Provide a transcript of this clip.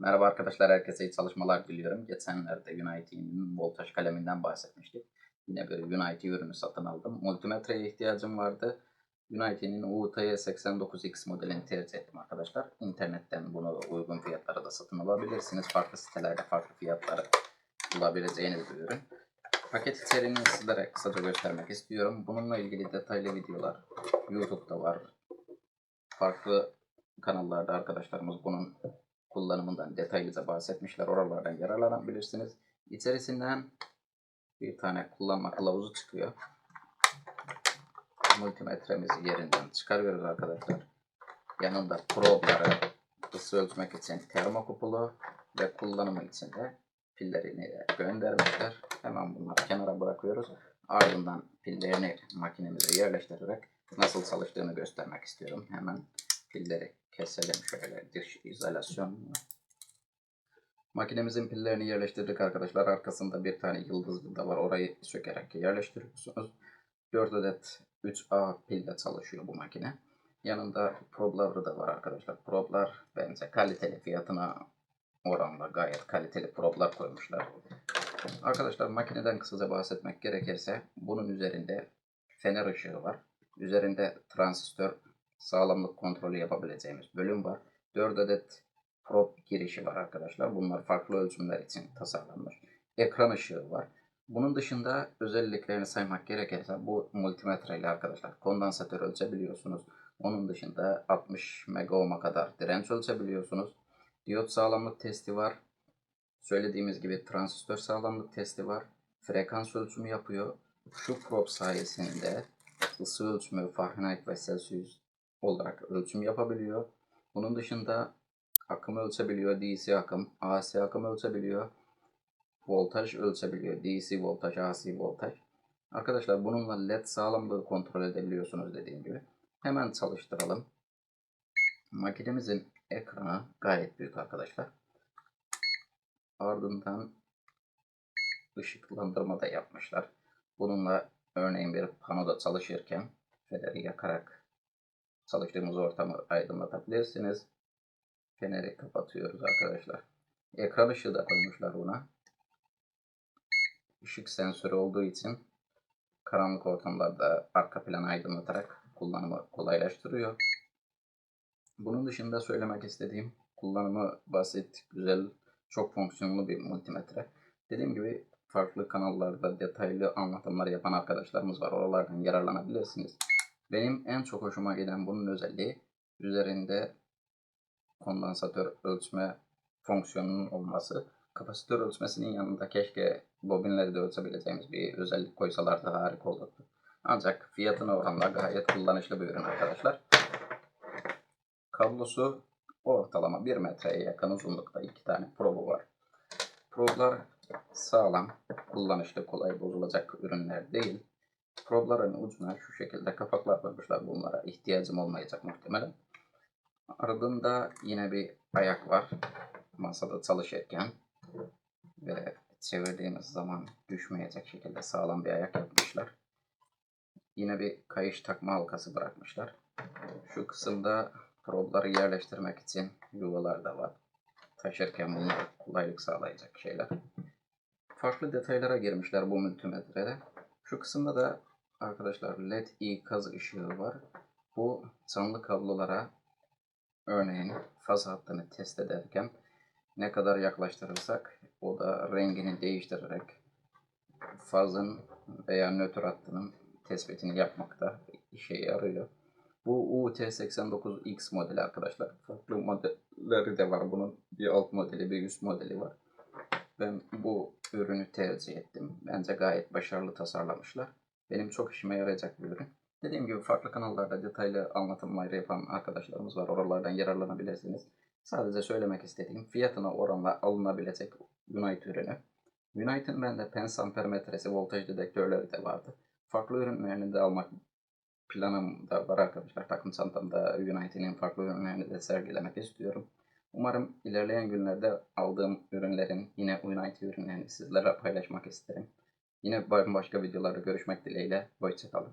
Merhaba arkadaşlar, herkese iyi çalışmalar diliyorum. Geçenlerde Unity'nin voltaj kaleminden bahsetmiştik. Yine bir Unity ürünü satın aldım. Multimetreye ihtiyacım vardı. Unity'nin UTY89X modelini tercih ettim arkadaşlar. İnternetten bunu uygun fiyatlara da satın alabilirsiniz. Farklı sitelerde farklı fiyatları bulabileceğiniz bir ürün. Paket içeriğini sizlere kısaca göstermek istiyorum. Bununla ilgili detaylı videolar YouTube'da var. Farklı kanallarda arkadaşlarımız bunun kullanımından detaylıca bahsetmişler. Oralardan yararlanabilirsiniz. İçerisinden bir tane kullanma kılavuzu çıkıyor. Multimetremizi yerinden çıkarıyoruz arkadaşlar. Yanında probları ısı ölçmek için termokupulu ve kullanımı için de pillerini de göndermişler. Hemen bunları kenara bırakıyoruz. Ardından pillerini makinemize yerleştirerek nasıl çalıştığını göstermek istiyorum. Hemen pilleri keselim şöyle dış izolasyon. Makinemizin pillerini yerleştirdik arkadaşlar. Arkasında bir tane yıldız vida var. Orayı sökerek yerleştiriyorsunuz. 4 adet 3A pille çalışıyor bu makine. Yanında probları da var arkadaşlar. Problar bence kaliteli fiyatına oranla gayet kaliteli problar koymuşlar. Arkadaşlar makineden kısaca bahsetmek gerekirse bunun üzerinde fener ışığı var. Üzerinde transistör sağlamlık kontrolü yapabileceğimiz bölüm var. 4 adet probe girişi var arkadaşlar. Bunlar farklı ölçümler için tasarlanmış. Ekran ışığı var. Bunun dışında özelliklerini saymak gerekirse bu multimetre ile arkadaşlar kondansatör ölçebiliyorsunuz. Onun dışında 60 megaohm'a kadar direnç ölçebiliyorsunuz. Diyot sağlamlık testi var. Söylediğimiz gibi transistör sağlamlık testi var. Frekans ölçümü yapıyor. Şu probe sayesinde ısı ölçümü Fahrenheit ve Celsius olarak ölçüm yapabiliyor. Bunun dışında akım ölçebiliyor. DC akım, AC akım ölçebiliyor. Voltaj ölçebiliyor. DC voltaj, AC voltaj. Arkadaşlar bununla led sağlamlığı kontrol edebiliyorsunuz dediğim gibi. Hemen çalıştıralım. Makinemizin ekranı gayet büyük arkadaşlar. Ardından ışıklandırma da yapmışlar. Bununla örneğin bir panoda çalışırken feneri yakarak çalıştığımız ortamı aydınlatabilirsiniz. Feneri kapatıyoruz arkadaşlar. Ekran ışığı da koymuşlar buna. Işık sensörü olduğu için karanlık ortamlarda arka planı aydınlatarak kullanımı kolaylaştırıyor. Bunun dışında söylemek istediğim kullanımı basit, güzel, çok fonksiyonlu bir multimetre. Dediğim gibi farklı kanallarda detaylı anlatımlar yapan arkadaşlarımız var. Oralardan yararlanabilirsiniz. Benim en çok hoşuma giden bunun özelliği üzerinde kondansatör ölçme fonksiyonunun olması. Kapasitör ölçmesinin yanında keşke bobinleri de ölçebileceğimiz bir özellik koysalar daha harika olurdu. Ancak fiyatına oranla gayet kullanışlı bir ürün arkadaşlar. Kablosu ortalama 1 metreye yakın uzunlukta iki tane probu var. Problar sağlam, kullanışlı, kolay bozulacak ürünler değil. Probların ucuna şu şekilde kapaklar koymuşlar. Bunlara ihtiyacım olmayacak muhtemelen. Ardında yine bir ayak var. Masada çalışırken ve çevirdiğimiz zaman düşmeyecek şekilde sağlam bir ayak yapmışlar. Yine bir kayış takma halkası bırakmışlar. Şu kısımda probları yerleştirmek için yuvalar da var. Taşırken bunlara kolaylık sağlayacak şeyler. Farklı detaylara girmişler bu multimetrede. Şu kısımda da arkadaşlar led ikaz ışığı var. Bu canlı kablolara örneğin faz hattını test ederken ne kadar yaklaştırırsak o da rengini değiştirerek fazın veya nötr hattının tespitini yapmakta işe yarıyor. Bu UT89X modeli arkadaşlar. Farklı modelleri de var. Bunun bir alt modeli, bir üst modeli var. Ben bu ürünü tercih ettim. Bence gayet başarılı tasarlamışlar. Benim çok işime yarayacak bir ürün. Dediğim gibi farklı kanallarda detaylı anlatımlar yapan arkadaşlarımız var. Oralardan yararlanabilirsiniz. Sadece söylemek istediğim fiyatına oranla alınabilecek Unite ürünü. Unite'ın bende pens ampermetresi, voltaj dedektörleri de vardı. Farklı ürünlerini de almak planım da var arkadaşlar. Takım çantamda Unite'nin farklı ürünlerini de sergilemek istiyorum. Umarım ilerleyen günlerde aldığım ürünlerin yine Unite ürünlerini sizlere paylaşmak isterim. Yine başka videolarda görüşmek dileğiyle. Hoşçakalın.